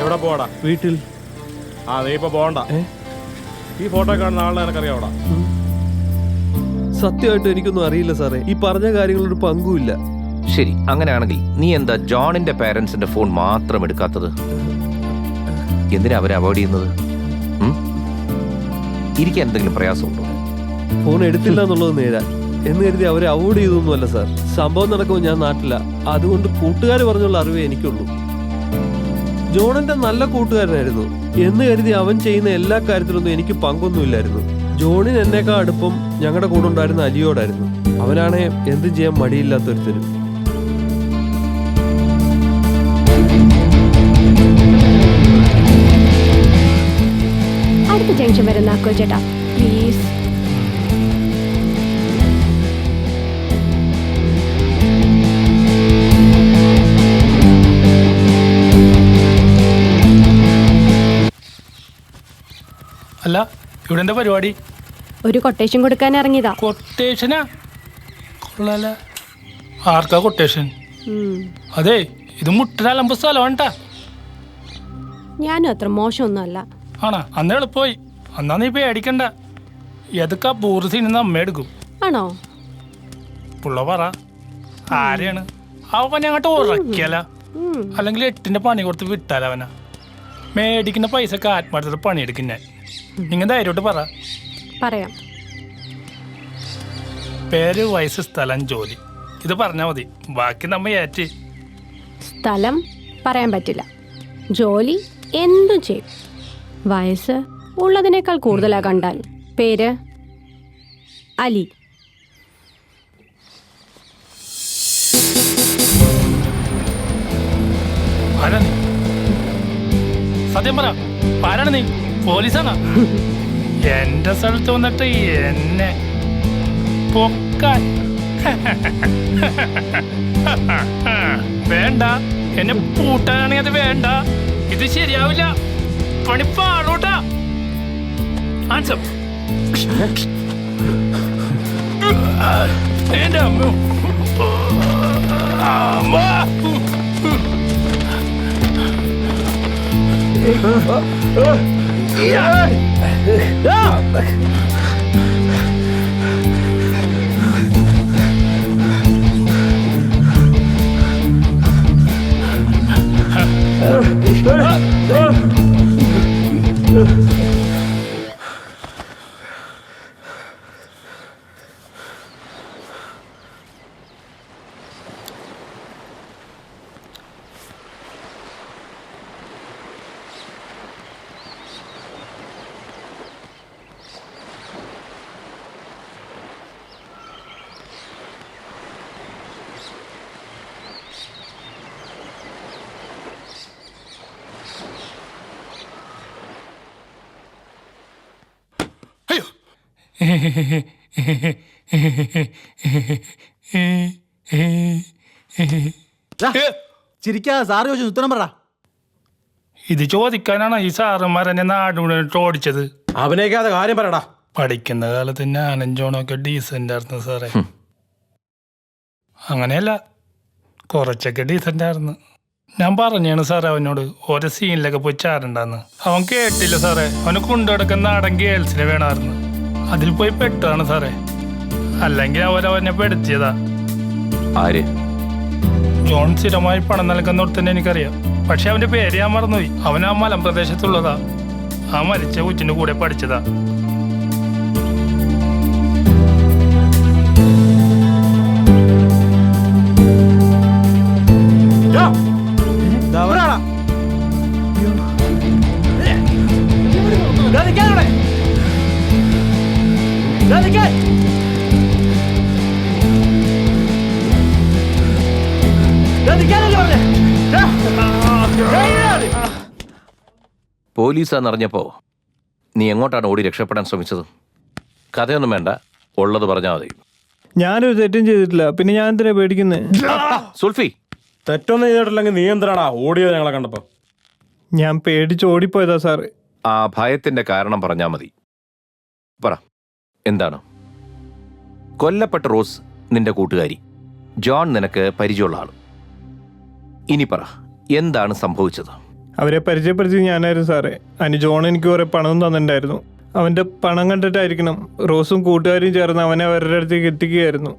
എവിടെ പോടാ വീട്ടിൽ. ആ നീ ഇപ്പൊ പോണ്ട? ഈ ഫോട്ടോ കാണുന്ന ആളെ എനിക്കറിയാവടാ? സത്യമായിട്ട് എനിക്കൊന്നും അറിയില്ല സാറേ. ഈ പറഞ്ഞ കാര്യങ്ങളൊരു പങ്കുമില്ല. ശരി അങ്ങനെയാണെങ്കിൽ നീ എന്താ ജോണിന്റെ പേരൻസിന്റെ ഫോൺ മാത്രം എടുക്കാത്തത്? എന്തിനാ അവരെ അവോയ്ഡ് ചെയ്യുന്നത്? ഇരിക്കാൻ എന്തെങ്കിലും പ്രയാസമുണ്ടോ? ഫോൺ എടുത്തില്ല എന്നുള്ളത് നേരാ. എന്ന് കരുതി അവരെ അവോയ്ഡ് ചെയ്തൊന്നുമല്ല സാർ. സംഭവം നടക്കുമ്പോൾ ഞാൻ നാട്ടില. അതുകൊണ്ട് കൂട്ടുകാർ പറഞ്ഞുള്ള അറിവേ എനിക്കുള്ളൂ. ജോണിന്റെ നല്ല കൂട്ടുകാരനായിരുന്നു. എന്ന് കരുതി അവൻ ചെയ്യുന്ന എല്ലാ കാര്യത്തിലൊന്നും എനിക്ക് പങ്കൊന്നുമില്ലായിരുന്നു. ജോണിന് എന്നേക്കാൾ അടുപ്പം ഞങ്ങളുടെ കൂടെ ഉണ്ടായിരുന്ന അലിയോടായിരുന്നു. അവനാണ് എന്തും ചെയ്യാൻ മടിയില്ലാത്തൊരുത്തരും അടുത്ത ജംഗ്ഷൻ വരെ നാക്കോ ചേട്ടാ പ്ലീസ് അല്ല ഇവിടെ എന്താ പരിപാടി? ഒരു കൊട്ടേഷൻ കൊടുക്കാൻ ഇറങ്ങിയതാ. കൊട്ടേഷനാ കൊള്ളാല. ആർക്കാ കൊട്ടേഷൻ. അതെ ഇത് മുട്ടനാലമ്പ സ്ഥലമാണ് ട്ടാ. ഞാനും അത്ര മോശമൊന്നുമല്ല. ആണോ അന്ന് എളുപ്പമായി. അന്നാ നീ പേടിക്കണ്ട. ഏതൊക്കെ അപൂർവ നിന്ന് അമ്മ എടുക്കും? ആണോ? പുള്ള പറ. ആരെയാണ്? അവനെ അങ്ങോട്ട് ഉറക്കിയല്ല അല്ലെങ്കിൽ എട്ടിന്റെ പണി കൊടുത്ത് വിട്ടാലവനാ മേടിക്കുന്ന പൈസക്ക് ആത്മാർത്ഥത പണിയെടുക്കും ഞാൻ. നിങ്ങൾ പറ. പറയാം. പേര് വയസ്സ് സ്ഥലം ജോലി. ഇത് പറഞ്ഞാൽ മതി. ബാക്കി നമ്മ ഏറ്റ്. സ്ഥലം പറയാൻ പറ്റില്ല. ജോലി എന്തും ചെയ്യും. വയസ്സ് ഉള്ളതിനേക്കാൾ കൂടുതലാ കണ്ടാൽ. പേര് അലി. സത്യം പറ. ആരാണ് നീ. പോലീസാണോ? എന്റെ സ്ഥലത്ത് വന്നിട്ട് എന്നെ പൊക്കാൻ. വേണ്ട. എന്നെ പൂട്ടാനാണെങ്കിൽ അത് വേണ്ട. ഇത് ശരിയാവില്ല. പണി ആൻസർ എന്റെ അമ്മ. Ah! ചിരിക്കാ സാറ് ചോദിച്ചു ഉത്തരം പറ. ഇത് ചോദിക്കാനാണ് ഈ സാറന്മാർ എന്നെ നാടുമുഴുവൻ ഓടിച്ചത് അഭിനയിക്കാതെ കാര്യം പറയടാ. പഠിക്കുന്ന കാലത്ത് ഞാനും ജോണൊക്കെ ഡീസന്റ് ആയിരുന്നു സാറേ. അങ്ങനെയല്ല കുറച്ചൊക്കെ ഡീസന്റ് ആയിരുന്നു. ഞാൻ പറഞ്ഞാണ് സാറേ അവനോട് ഓരോ സീനിലൊക്കെ പോയി ചാരണ്ടെന്ന് അവൻ കേട്ടില്ല സാറേ അവന് കൊണ്ടുനടക്കുന്ന നാടൻ ഗേൾസിനെ വേണമായിരുന്നു. അതിൽ പോയി പെട്ടതാണ് സാറേ. അല്ലെങ്കിൽ അവരവനെ പെടുത്തിയതാ ആര്? ജോൺ സ്ഥിരമായി പണം നൽകുന്നോട് തന്നെ എനിക്കറിയാം. പക്ഷെ അവന്റെ പേര് ഞാൻ മറന്നുപോയി. അവൻ ആ മലമ്പ്രദേശത്തുള്ളതാ. ആ മരിച്ച കുറ്റിന്റെ കൂടെ പഠിച്ചതാ. പോലീസാന്നറിഞ്ഞപ്പോ നീ എങ്ങോട്ടാണ് ഓടി രക്ഷപ്പെടാൻ ശ്രമിച്ചത്? കഥയൊന്നും വേണ്ട ഉള്ളത് പറഞ്ഞാൽ മതി. ഞാനൊരു തെറ്റും ചെയ്തിട്ടില്ല പിന്നെ ഞാൻ എന്തിനാ പേടിക്കുന്നത് സുൽഫി! തെറ്റൊന്നും ചെയ്തിട്ടില്ലെങ്കിൽ നീ എന്തിനാടാ ഓടിയത് ഞങ്ങളെ കണ്ടപ്പോ? ഞാൻ പേടിച്ച് ഓടിപ്പോയതാ സാറ്. ആ ഭയത്തിന്റെ കാരണം പറഞ്ഞാൽ മതി. പറ എന്താണ്? കൊല്ലപ്പെട്ട റോസ് നിന്റെ കൂട്ടുകാരി. ജോൺ നിനക്ക് പരിചയമുള്ള ആൾ ഇനി പറ എന്താണ് സംഭവിച്ചത്? അവരെ പരിചയപ്പെടുത്തി ഞാനായിരുന്നു സാറേ. അനു ജോൺ എനിക്ക് കുറേ പണം തന്നിട്ടുണ്ടായിരുന്നു. അവന്റെ പണം കണ്ടിട്ടായിരിക്കണം റോസും കൂട്ടുകാരും ചേർന്ന് അവനെ അവരുടെ അടുത്തേക്ക് എത്തിക്കുകയായിരുന്നു.